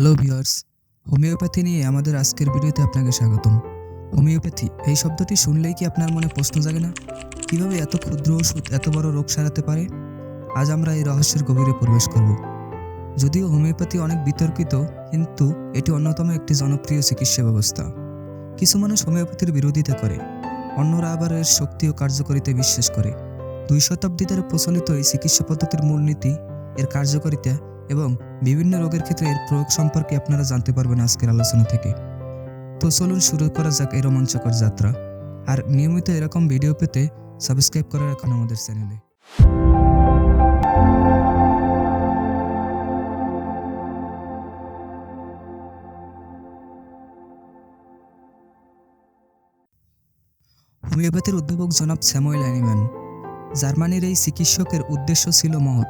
Hello viewers homeopathy নিয়ে আমাদের আজকের ভিডিওতে আপনাকে স্বাগতম। হোমিওপ্যাথি, এই শব্দটি শুনলেই কি আপনার মনে প্রশ্ন জাগে না? কীভাবে এত ক্ষুদ্র ওষুধ, এত বড় রোগ সারাতে পারে? আজ আমরা এই রহস্যের গভীরে প্রবেশ করব। যদিও হোমিওপ্যাথি অনেক বিতর্কিত, কিন্তু এটি অন্যতম একটি জনপ্রিয় চিকিৎসা ব্যবস্থা। কিছু মানুষ হোমিওপ্যাথির বিরোধিতা করে, অন্যরা আবার এর শক্তি ও কার্যকারিতায় বিশ্বাস করে। দুই শতাব্দী ধরে প্রচলিত এই চিকিৎসা পদ্ধতির মূলনীতি, এর কার্যকারিতা এবং বিভিন্ন রোগের ক্ষেত্রে এর প্রয়োগ সম্পর্কে আপনারা জানতে পারবেন আজকের আলোচনা থেকে। তো চলুন শুরু করা যাক এই রোমাঞ্চকর যাত্রা। আর নিয়মিত এরকম ভিডিও পেতে সাবস্ক্রাইব করে রাখুন আমাদের চ্যানেলে। হোমিওপ্যাথির উদ্ভাবক জনাব স্যামুয়েল অ্যানিম্যান। জার্মানির এই চিকিৎসকের উদ্দেশ্য ছিল মহৎ।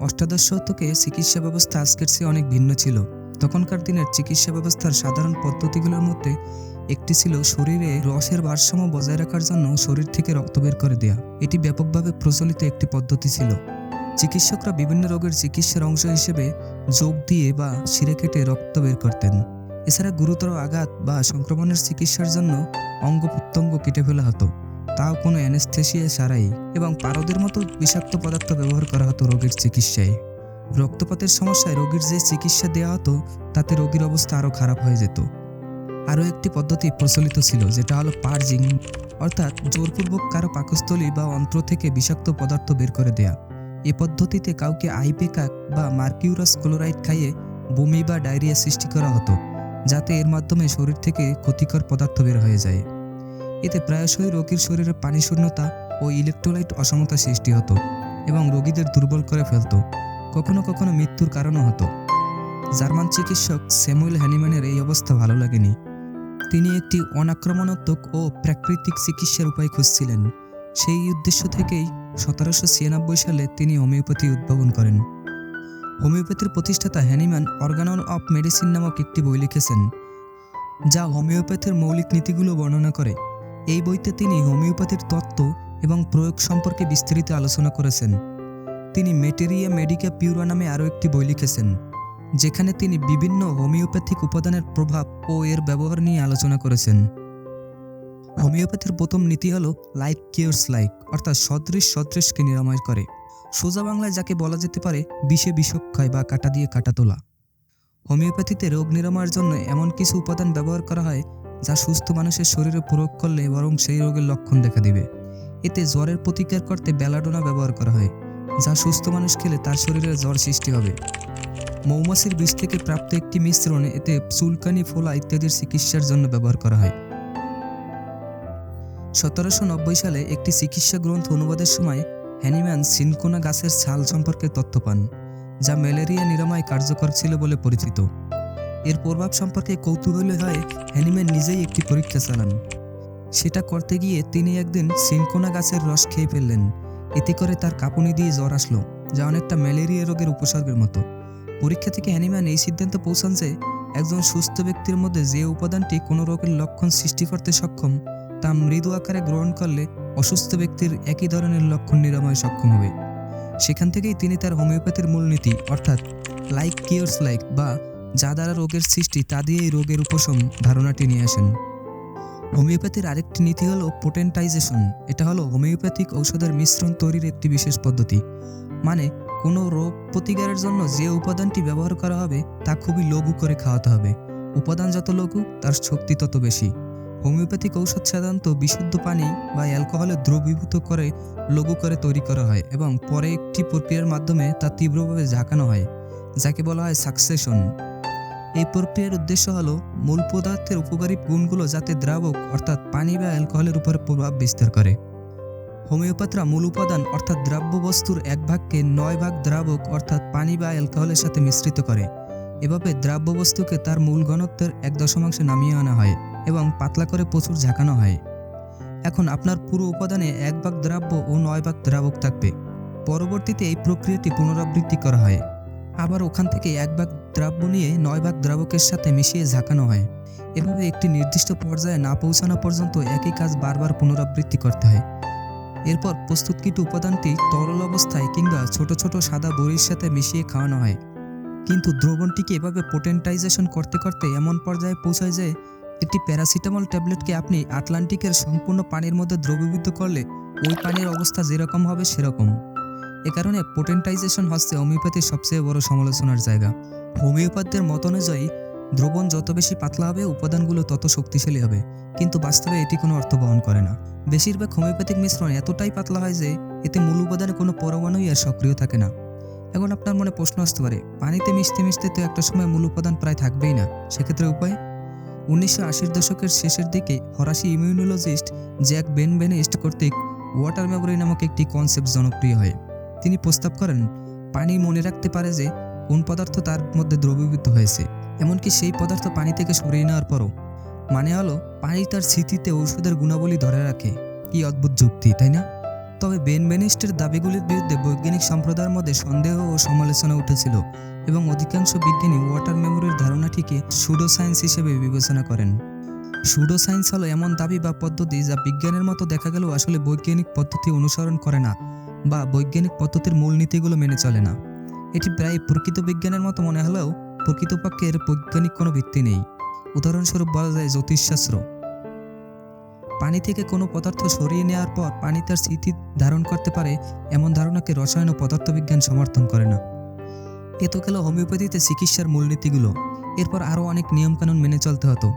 অষ্টাদশ শতকে চিকিৎসা ব্যবস্থা আজকের চেয়ে অনেক ভিন্ন ছিল। তখনকার দিনের চিকিৎসা ব্যবস্থার সাধারণ পদ্ধতিগুলোর মধ্যে একটি ছিল শরীরে রসের ভারসাম্য বজায় রাখার জন্য শরীর থেকে রক্ত বের করে দেয়া। এটি ব্যাপকভাবে প্রচলিত একটি পদ্ধতি ছিল। চিকিৎসকরা বিভিন্ন রোগের চিকিৎসার অংশ হিসেবে যোগ দিয়ে বা শিরে কেটে রক্ত বের করতেন। এছাড়া গুরুতর আঘাত বা সংক্রমণের চিকিৎসার জন্য অঙ্গ প্রত্যঙ্গ কেটে ফেলা হতো। তাও কোনো অ্যানেস্থেসিয়া ছাড়াই এবং পারদের মতো বিষাক্ত পদার্থ ব্যবহার করা হতো রোগীর চিকিৎসায়। রক্তপাতের সমস্যায় রোগীর যে চিকিৎসা দেওয়া হতো, তাতে রোগীর অবস্থা আরও খারাপ হয়ে যেত। আরও একটি পদ্ধতি প্রচলিত ছিল, যেটা হলো পার্জিং, অর্থাৎ জোরপূর্বক কারও পাকস্থলী বা অন্ত্র থেকে বিষাক্ত পদার্থ বের করে দেয়া। এ পদ্ধতিতে কাউকে আইপেকাক বা মার্কিউরাস ক্লোরাইড খাইয়ে বমি বা ডায়রিয়া সৃষ্টি করা হতো, যাতে এর মাধ্যমে শরীর থেকে ক্ষতিকর পদার্থ বের হয়ে যায়। এতে প্রায়শই রোগীর শরীরে পানি শূন্যতা ও ইলেকট্রোলাইট অসমতা সৃষ্টি হতো এবং রোগীদের দুর্বল করে ফেলত। কখনো কখনো মৃত্যুর কারণও হতো। জার্মান চিকিৎসক স্যামুয়েল হ্যানিম্যানের এই অবস্থা ভালো লাগেনি। তিনি একটি অনাক্রমণাত্মক ও প্রাকৃতিক চিকিৎসার উপায় খুঁজছিলেন। সেই উদ্দেশ্য থেকেই সতেরোশো ছিয়ানব্বই সালে তিনি হোমিওপ্যাথি উদ্ভাবন করেন। হোমিওপ্যাথির প্রতিষ্ঠাতা হ্যানিম্যান অর্গানন অফ মেডিসিন নামক একটি বই লিখেছেন, যা হোমিওপ্যাথির মৌলিক নীতিগুলো বর্ণনা করে। এই বইতে তিনি হোমিওপ্যাথির তত্ত্ব এবং প্রয়োগ সম্পর্কে বিস্তারিত আলোচনা করেছেন। তিনি মেটেরিয়া মেডিকা পিউরা নামে আরও একটি বই লিখেছেন, যেখানে তিনি বিভিন্ন হোমিওপ্যাথিক উপাদানের প্রভাব ও এর ব্যবহার নিয়ে আলোচনা করেছেন। হোমিওপ্যাথির প্রথম নীতি হলো লাইক কিওর্স লাইক অর্থাৎ সদৃশ সদৃশকে নিরাময় করে। সোজা বাংলায় যাকে বলা যেতে পারে বিষে বিষক্ষয় বা কাটা দিয়ে কাটা তোলা। হোমিওপ্যাথিতে রোগ নিরাময়ের জন্য এমন কিছু উপাদান ব্যবহার করা হয় যা সুস্থ মানুষের শরীরে প্রয়োগ করলে বরং সেই রোগের লক্ষণ দেখা দিবে। এতে জ্বরের প্রতিকার করতে বেলাডোনা ব্যবহার করা হয়, যা সুস্থ মানুষ খেলে তার শরীরে জ্বর সৃষ্টি হবে। মৌমাছির বিষ থেকে প্রাপ্ত একটি মিশ্রণ, এতে চুলকানি, ফোলা ইত্যাদির চিকিৎসার জন্য ব্যবহার করা হয়। সতেরোশো নব্বই সালে একটি চিকিৎসা গ্রন্থ অনুবাদের সময় হ্যানিম্যান সিনকোনা গাছের ছাল সম্পর্কে তথ্য পান, যা ম্যালেরিয়া নিরাময় কার্যকর ছিল বলে পরিচিত। এর প্রভাব সম্পর্কে কৌতূহলী হয় হ্যানিম্যান নিজেই একটি পরীক্ষা চালান। সেটা করতে গিয়ে তিনি একদিন সিনকোনা গাছের রস খেয়ে ফেললেন। এতে করে তার কাঁপুনি দিয়ে জ্বর আসলো, যা অনেকটা ম্যালেরিয়া রোগের উপসর্গের মতো। পরীক্ষা থেকে অ্যানিম্যান এই সিদ্ধান্ত পৌঁছান যে, একজন সুস্থ ব্যক্তির মধ্যে যে উপাদানটি কোনো রোগের লক্ষণ সৃষ্টি করতে সক্ষম, তা মৃদু আকারে গ্রহণ করলে অসুস্থ ব্যক্তির একই ধরনের লক্ষণ নিরাময় সক্ষম হবে। সেখান থেকেই তিনি তার হোমিওপ্যাথির মূলনীতি, অর্থাৎ লাইক কিওর্স লাইক বা যা দ্বারা রোগের সৃষ্টি, তা দিয়েই রোগের উপশম ধারণাটি নিয়ে আসেন। হোমিওপ্যাথির আরেকটি নীতি হলো পোটেন্টাইজেশন এটা হলো হোমিওপ্যাথিক ঔষধের মিশ্রণ তৈরির একটি বিশেষ পদ্ধতি। মানে কোনো রোগ প্রতিকারের জন্য যে উপাদানটি ব্যবহার করা হবে, তা খুবই লঘু করে খাওয়াতে হবে। উপাদান যত লঘু, তার শক্তি তত বেশি। হোমিওপ্যাথিক ঔষধ সাধারণত বিশুদ্ধ পানি বা অ্যালকোহলে দ্রবীভূত করে লঘু করে তৈরি করা হয় এবং পরে একটি প্রক্রিয়ার মাধ্যমে তা তীব্রভাবে ঝাঁকানো হয়। যাকে বলা হয় সাকসেশন এই প্রক্রিয়ার উদ্দেশ্য হলো মূল পদার্থের উপকারী গুণগুলো যাতে দ্রাবক, অর্থাৎ পানি বা অ্যালকোহলের উপর প্রভাব বিস্তার করে। হোমিওপ্যাথরা মূল উপাদান, অর্থাৎ দ্রাব্য বস্তুর এক ভাগকে নয় ভাগ দ্রাবক, অর্থাৎ পানি বা অ্যালকোহলের সাথে মিশ্রিত করে। এভাবে দ্রাব্য বস্তুকে তার মূল ঘনত্বের এক দশমাংশে নামিয়ে আনা হয় এবং পাতলা করে প্রচুর ঝাঁকানো হয়। এখন আপনার পুরো উপাদানে এক ভাগ দ্রাব্য ও নয় ভাগ দ্রাবক থাকবে। পরবর্তীতে এই প্রক্রিয়াটি পুনরাবৃত্তি করা হয়। আবার ওখান থেকে এক ভাগ দ্রাব্য নিয়ে নয় ভাগ দ্রাবকের সাথে মিশিয়ে ঝাঁকানো হয়। এভাবে একটি নির্দিষ্ট পর্যায়ে না পৌঁছানো পর্যন্ত একই কাজ বারবার পুনরাবৃত্তি করতে হয়। এরপর প্রস্তুতকৃত উপাদানটি তরল অবস্থায় কিংবা ছোট ছোট সাদা বড়ির সাথে মিশিয়ে খাওয়ানো হয়। কিন্তু দ্রবণটিকে এভাবে পোটেন্টাইজেশন করতে করতে এমন পর্যায়ে পৌঁছায় যে, একটি প্যারাসিটামল ট্যাবলেটকে আপনি আটলান্টিকের সম্পূর্ণ পানির মধ্যে দ্রবীভূত করলে ওই পানির অবস্থা যেরকম হবে সেরকম। এ কারণে পোটেন্টাইজেশন হচ্ছে হোমিওপ্যাথির সবচেয়ে বড় সমালোচনার জায়গা। হোমিওপ্যাথদের মত অনুযায়ী দ্রবণ যত বেশি পাতলা হবে, উপাদানগুলো তত শক্তিশালী হবে। কিন্তু বাস্তবে এটি কোনো অর্থ বহন করে না। বেশিরভাগ হোমিওপ্যাথিক মিশ্রণ এতটাই পাতলা হয় যে, এতে মূল উপাদানে কোনো পরমাণুই আর সক্রিয় থাকে না। এখন আপনার মনে প্রশ্ন আসতে পারে, পানিতে মিশতে মিশতে তো একটা সময় মূল উপাদান প্রায় থাকবেই না। সেক্ষেত্রে উপায়? উনিশশো আশির দশকের শেষের দিকে ফরাসি ইমিউনোলজিস্ট জ্যাক বেন বেনেস্ট কর্তৃক ওয়াটার মেমোরি নামক একটি কনসেপ্ট জনপ্রিয় হয়। তিনি প্রস্তাব করেন, পানি মনে রাখতে পারে যে, কোন পদার্থ তার মধ্যে দ্রবীভূত হয়েছে, এমনকি সেই পদার্থ পানি থেকে সরিয়ে নেওয়ার পরও। মানে হলো, পানি তার স্মৃতিতে ঔষধের গুণাবলী ধরে রাখে। কি অদ্ভুত যুক্তি, তাই না? তবে বেন বেনিস্টের দাবিগুলির বিরুদ্ধে বৈজ্ঞানিক সম্প্রদায়ের মধ্যে সন্দেহ ও সমালোচনা উঠেছিল এবং অধিকাংশ বিজ্ঞানী ওয়াটার মেমোরির ধারণাটিকে সুডো সায়েন্স হিসেবে বিবেচনা করেন। সুডো সায়েন্স হলো এমন দাবি বা পদ্ধতি যা বিজ্ঞানের মতো দেখা গেলেও আসলে বৈজ্ঞানিক পদ্ধতি অনুসরণ করে না। বা বৈজ্ঞানিক পদ্ধতির মূলনীতিগুলো মেনে চলে না। এটি প্রায় প্রকৃত বিজ্ঞানের মতো মনে হলেও প্রকৃতপক্ষে এর বৈজ্ঞানিক কোনো ভিত্তি নেই। উদাহরণস্বরূপ বলা যায় জ্যোতিষশাস্ত্র। পানি থেকে কোনো পদার্থ সরিয়ে নেওয়ার পর পানি তার স্মৃতি ধারণ করতে পারে, এমন ধারণাকে রসায়ন ও পদার্থবিজ্ঞান সমর্থন করে না। এ তো গেল হোমিওপ্যাথিতে চিকিৎসার মূলনীতিগুলো। এরপর আরও অনেক নিয়মকানুন মেনে চলতে হতো।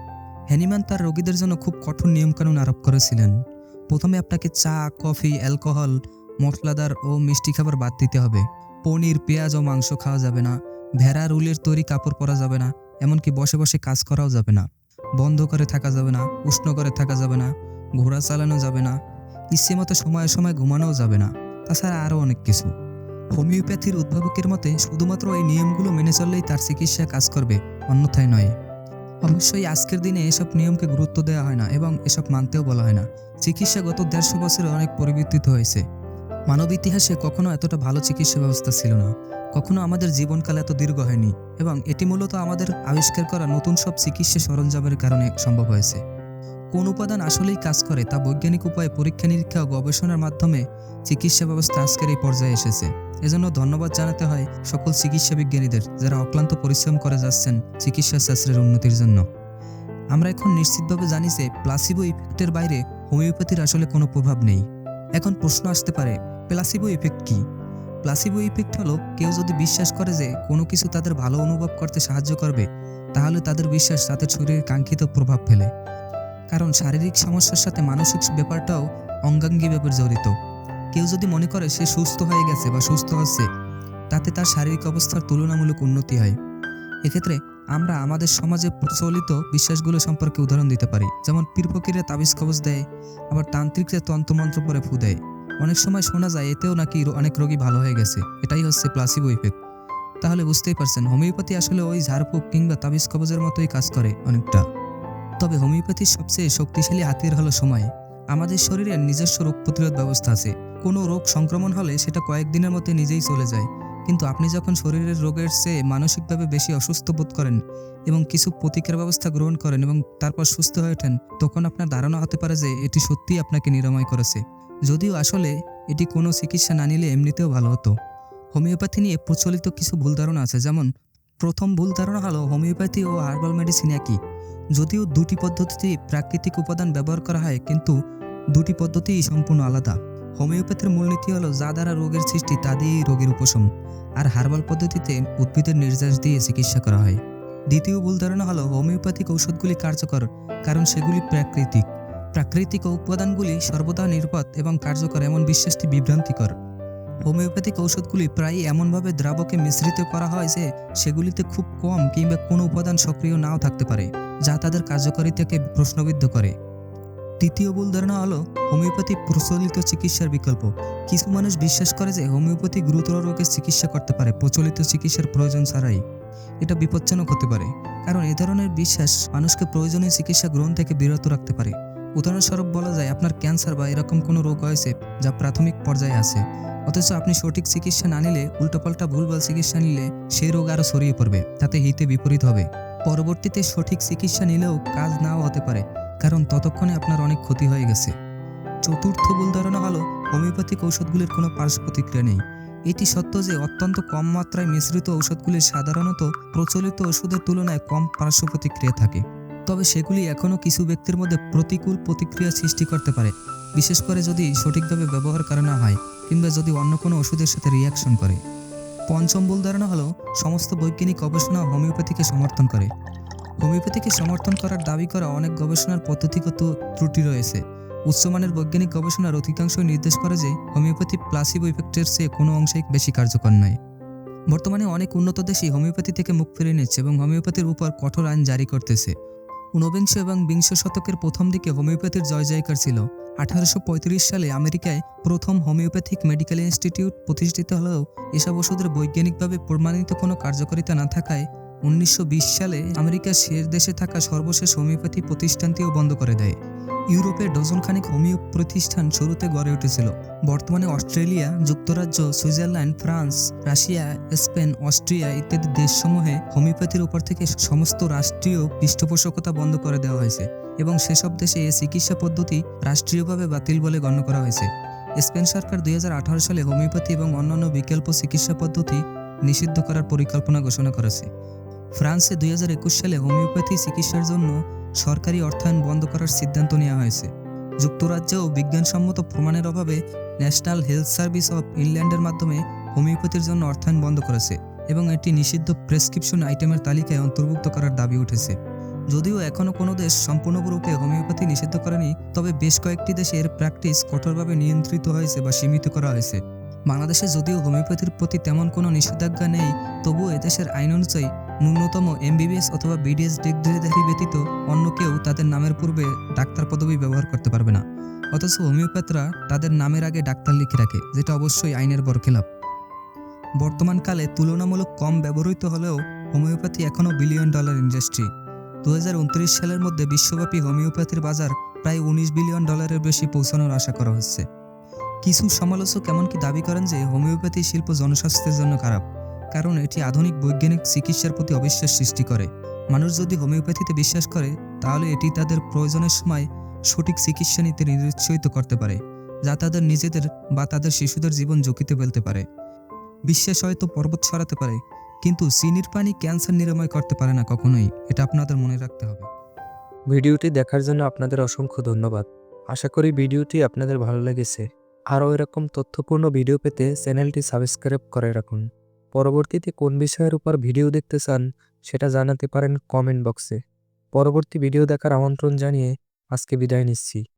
হ্যানিম্যান তার রোগীদের জন্য খুব কঠোর নিয়মকানুন আরোপ করেছিলেন। প্রথমে আপনাকে চা, কফি, অ্যালকোহল মশলাদার ও মিষ্টি খাবার বাদ দিতে হবে। পনির, পেঁয়াজ ও মাংস খাওয়া যাবে না। ভেড়ার উলের তৈরি কাপড় পরা যাবে না, এমনকি বসে বসে কাজ করাও যাবে না। বন্ধ করে থাকা যাবে না, উষ্ণ করে থাকা যাবে না, ঘোড়া চালানো যাবে না, ইচ্ছে মতো সময়ে সময় ঘুমানোও যাবে না। তাছাড়া আরও অনেক কিছু। হোমিওপ্যাথির উদ্ভাবকের মতে, শুধুমাত্র এই নিয়মগুলো মেনে চললেই তার চিকিৎসা কাজ করবে, অন্যথায় নয়। অবশ্যই আজকের দিনে এসব নিয়মকে গুরুত্ব দেওয়া হয় না এবং এসব মানতেও বলা হয় না। চিকিৎসা গত দেড়শো বছরে অনেক পরিবর্তিত হয়েছে। মানব ইতিহাসে কখনো এতটা ভালো চিকিৎসা ব্যবস্থা ছিল না। কখনো আমাদের জীবনকাল এত দীর্ঘ হয়নি এবং এটি মূলত আমাদের আবিষ্কার করা নতুন সব চিকিৎসা সরঞ্জামের কারণে সম্ভব হয়েছে। কোন উপাদান আসলেই কাজ করে তা বৈজ্ঞানিক উপায়ে পরীক্ষা, নিরীক্ষা ও গবেষণার মাধ্যমে চিকিৎসা ব্যবস্থা আজকের এই পর্যায়ে এসেছে। এজন্য ধন্যবাদ জানাতে হয় সকল চিকিৎসা বিজ্ঞানীদের যারা অক্লান্ত পরিশ্রম করে যাচ্ছেন চিকিৎসা শাস্ত্রের উন্নতির জন্য। আমরা এখন নিশ্চিতভাবে জানি যে প্লাসিবো ইফেক্টের বাইরে হোমিওপ্যাথির আসলে কোনো প্রভাব নেই। এখন প্রশ্ন আসতে পারে প্লাসিবো ইফেক্ট কি? প্লাসিবো ইফেক্ট হলো কেউ যদি বিশ্বাস করে যে কোনো কিছু তাদের ভালো অনুভব করতে সাহায্য করবে, তাহলে তাদের বিশ্বাস তাদের শরীরে কাঙ্ক্ষিত প্রভাব ফেলে। কারণ শারীরিক সমস্যার সাথে মানসিক ব্যাপারটাও অঙ্গাঙ্গী ব্যাপার জড়িত। কেউ যদি মনে করে সে সুস্থ হয়ে গেছে বা সুস্থ হচ্ছে, তাতে তার শারীরিক অবস্থার তুলনামূলক উন্নতি হয়। এক্ষেত্রে আমরা আমাদের সমাজে প্রচলিত বিশ্বাসগুলো সম্পর্কে উদাহরণ দিতে পারি। যেমন পীর তাবিজ কবজ দেয়, আবার তান্ত্রিকরা তন্ত্রমন্ত্র পরে ফু দেয়। অনেক সময় শোনা যায়, এতেও নাকি অনেক রোগী ভালো হয়ে গেছে। এটাই হচ্ছে প্লাসিবো ইফেক্ট তাহলে বুঝতেই পারছেন, হোমিওপ্যাথি আসলে ওই ঝাড়ফুঁক কিংবা তাবিজ কবজের মতোই কাজ করে অনেকটা। তবে হোমিওপ্যাথির সবচেয়ে শক্তিশালী হাতিয়ার হলো সময়। আমাদের শরীরের নিজস্ব রোগ প্রতিরোধ ব্যবস্থা আছে। কোনো রোগ সংক্রমণ হলে সেটা কয়েকদিনের মধ্যে নিজেই চলে যায়। কিন্তু আপনি যখন শরীরের রোগের চেয়ে মানসিকভাবে বেশি অসুস্থ বোধ করেন এবং কিছু প্রতিকার ব্যবস্থা গ্রহণ করেন এবং তারপর সুস্থ হয়ে ওঠেন, তখন আপনার ধারণা হতে পারে যে এটি সত্যিই আপনাকে নিরাময় করেছে। যদিও আসলে এটি কোনো চিকিৎসা না নিলে এমনিতেও ভালো হতো। হোমিওপ্যাথি নিয়ে প্রচলিত কিছু ভুল ধারণা আছে, যেমন প্রথম ভুল ধারণা হলো হোমিওপ্যাথি ও হার্বাল মেডিসিন একই। যদিও দুটি পদ্ধতিতে প্রাকৃতিক উপাদান ব্যবহার করা হয়, কিন্তু দুটি পদ্ধতিই সম্পূর্ণ আলাদা। হোমিওপ্যাথির মূলনীতি হলো যা দ্বারা রোগের সৃষ্টি তা দিয়েই রোগের উপশম, আর হার্বাল পদ্ধতিতে উদ্ভিদের নির্যাস দিয়ে চিকিৎসা করা হয়। দ্বিতীয় ভুল ধারণা হলো হোমিওপ্যাথিক ঔষধগুলি কার্যকর, কারণ সেগুলি প্রাকৃতিক। প্রাকৃতিক উপাদানগুলি সর্বদা নিরাপদ এবং কার্যকর এমন বিশ্বাসটি বিভ্রান্তিকর। হোমিওপ্যাথিক ঔষধগুলি প্রায়ই এমনভাবে দ্রাবকে মিশ্রিত করা হয় যে সেগুলিতে খুব কম কিংবা কোনো উপাদান সক্রিয় নাও থাকতে পারে, যা তাদের কার্যকারিতাকে প্রশ্নবিদ্ধ করে। তৃতীয় ভুল ধারণা হলো হোমিওপ্যাথি প্রচলিত চিকিৎসার বিকল্প। কিছু মানুষ বিশ্বাস করে যে হোমিওপ্যাথি গুরুতর রোগের চিকিৎসা করতে পারে, প্রচলিত চিকিৎসার প্রয়োজন ছাড়াই। এটা বিপজ্জনক হতে পারে, কারণ এ ধরনের বিশ্বাস মানুষকে প্রয়োজনীয় চিকিৎসা গ্রহণ থেকে বিরত রাখতে পারে। উদাহরণস্বরূপ বলা যায়, আপনার ক্যান্সার বা এরকম কোনো রোগ হয়েছে যা প্রাথমিক পর্যায়ে আছে, অথচ আপনি সঠিক চিকিৎসা না নিলে, উল্টোপাল্টা ভুলভাল চিকিৎসা নিলে সেই রোগ আরও ছড়িয়ে পড়বে, তাতে হিতে বিপরীত হবে। পরবর্তীতে সঠিক চিকিৎসা নিলেও কাজ নাও হতে পারে, কারণ ততক্ষণে আপনার অনেক ক্ষতি হয়ে গেছে। চতুর্থ ভুল ধারণা হলো, হোমিওপ্যাথিক ঔষধগুলির কোনো পার্শ্ব প্রতিক্রিয়া নেই। এটি সত্য যে, অত্যন্ত কম মাত্রায় মিশ্রিত ঔষধগুলি সাধারণত প্রচলিত ওষুধের তুলনায় কম পার্শ্ব প্রতিক্রিয়া থাকে। তবে সেগুলি এখনও কিছু ব্যক্তির মধ্যে প্রতিকূল প্রতিক্রিয়া সৃষ্টি করতে পারে, বিশেষ করে যদি সঠিকভাবে ব্যবহার করা না হয় কিংবা যদি অন্য কোনো ওষুধের সাথে রিয়াকশন করে। পঞ্চম ভুল ধারণা হলো, সমস্ত বৈজ্ঞানিক গবেষণা হোমিওপ্যাথিকে সমর্থন করে। হোমিওপ্যাথিকে সমর্থন করার দাবি করা অনেক গবেষণার পদ্ধতিগত ত্রুটি রয়েছে। উচ্চমানের বৈজ্ঞানিক গবেষণার অধিকাংশই নির্দেশ করে যে, হোমিওপ্যাথি প্লাসিবো ইফেক্টের চেয়ে কোনো অংশেই বেশি কার্যকর নয়। বর্তমানে অনেক উন্নত দেশই হোমিওপ্যাথি থেকে মুখ ফিরিয়ে নিচ্ছে এবং হোমিওপ্যাথির উপর কঠোর আইন জারি করতেছে। ঊনবিংশ এবং বিংশ শতকের প্রথম দিকে হোমিওপ্যাথির জয় জয়কার ছিল। আঠারোশো পঁয়ত্রিশ সালে আমেরিকায় প্রথম হোমিওপ্যাথিক মেডিকেল ইনস্টিটিউট প্রতিষ্ঠিত হলেও এসব ওষুধের বৈজ্ঞানিকভাবে প্রমাণিত কোনো কার্যকারিতা না থাকায় উনিশশো বিশ সালে আমেরিকার শেষ দেশে থাকা সর্বশেষ হোমিওপ্যাথি প্রতিষ্ঠানটিও বন্ধ করে দেয়। ইউরোপে ডজনখানেক হোমিও প্রতিষ্ঠান শুরুতে গড়ে উঠেছিল। বর্তমানে অস্ট্রেলিয়া, যুক্তরাজ্য, Switzerland, France, Russia, Spain, Austria ইত্যাদি দেশসমূহে হোমিওপ্যাথির উপর থেকে সমস্ত রাষ্ট্রীয় পৃষ্ঠপোষকতা বন্ধ করে দেওয়া হয়েছে এবং সেসব দেশে এই চিকিৎসা পদ্ধতি রাষ্ট্রীয়ভাবে বাতিল বলে গণ্য করা হয়েছে। স্পেন সরকার দুই হাজার আঠারো সালে হোমিওপ্যাথি এবং অন্যান্য বিকল্প চিকিৎসা পদ্ধতি নিষিদ্ধ করার পরিকল্পনা ঘোষণা করেছে। ফ্রান্সে দুই হাজার একুশ সালে হোমিওপ্যাথি চিকিৎসার জন্য সরকারি অর্থায়ন বন্ধ করার সিদ্ধান্ত নেওয়া হয়েছে। যুক্তরাজ্যেও বিজ্ঞানসম্মত প্রমাণের অভাবে ন্যাশনাল হেলথ সার্ভিস অফ ইংল্যান্ডের মাধ্যমে হোমিওপ্যাথির জন্য অর্থায়ন বন্ধ করেছে এবং এটি নিষিদ্ধ প্রেসক্রিপশন আইটেমের তালিকায় অন্তর্ভুক্ত করার দাবি উঠেছে। যদিও এখনও কোনো দেশ সম্পূর্ণরূপে হোমিওপ্যাথি নিষিদ্ধ করেনি, তবে বেশ কয়েকটি দেশে এর প্র্যাকটিস কঠোরভাবে নিয়ন্ত্রিত হয়েছে বা সীমিত করা হয়েছে। বাংলাদেশে যদিও হোমিওপ্যাথির প্রতি তেমন কোনো নিষেধাজ্ঞা নেই, তবুও এদেশের আইন অনুযায়ী ন্যূনতম এমবিবিএস অথবা বিডিএস ডিগ্রিধারী ব্যতীত অন্য কেউ তাদের নামের পূর্বে ডাক্তার পদবি ব্যবহার করতে পারবে না। অথচ হোমিওপ্যাথরা তাদের নামের আগে ডাক্তার লিখে রাখে, যেটা অবশ্যই আইনের বরখেলাপ। বর্তমানকালে তুলনামূলক কম ব্যবহৃত হলেও হোমিওপ্যাথি এখনও বিলিয়ন ডলার ইন্ডাস্ট্রি। দু হাজার উনত্রিশ সালের মধ্যে বিশ্বব্যাপী হোমিওপ্যাথির বাজার প্রায় উনিশ বিলিয়ন ডলারের বেশি পৌঁছানোর আশা করা হচ্ছে। কিছু সমালোচক এমনকি দাবি করেন যে হোমিওপ্যাথি শিল্প জনস্বাস্থ্যের জন্য খারাপ। কারণ এটি আধুনিক বৈজ্ঞানিক চিকিৎসার প্রতি অবিশ্বাস সৃষ্টি করে। মানুষ যদি হোমিওপ্যাথিতে বিশ্বাস করে, তাহলে এটি তাদের প্রয়োজনের সময় সঠিক চিকিৎসা নিতে নিরুৎসাহিত করতে পারে, যা তাদের নিজেদের বা তাদের শিশুদের জীবন ঝুঁকিতে ফেলতে পারে। বিশ্বাস হয়তো পর্বত সরাতে পারে, কিন্তু চিনির পানি ক্যান্সার নিরাময় করতে পারে না কখনোই, এটা আপনাদের মনে রাখতে হবে। ভিডিওটি দেখার জন্য আপনাদের অসংখ্য ধন্যবাদ। আশা করি ভিডিওটি আপনাদের ভালো লেগেছে। আরও এরকম তথ্যপূর্ণ ভিডিও পেতে চ্যানেলটি সাবস্ক্রাইব করে রাখুন। পরবর্তীতে কোন বিষয়ের উপর ভিডিও দেখতে চান, সেটা জানাতে পারেন কমেন্ট বক্সে। পরবর্তী ভিডিও দেখার আমন্ত্রণ জানিয়ে আজকে বিদায় নিচ্ছি।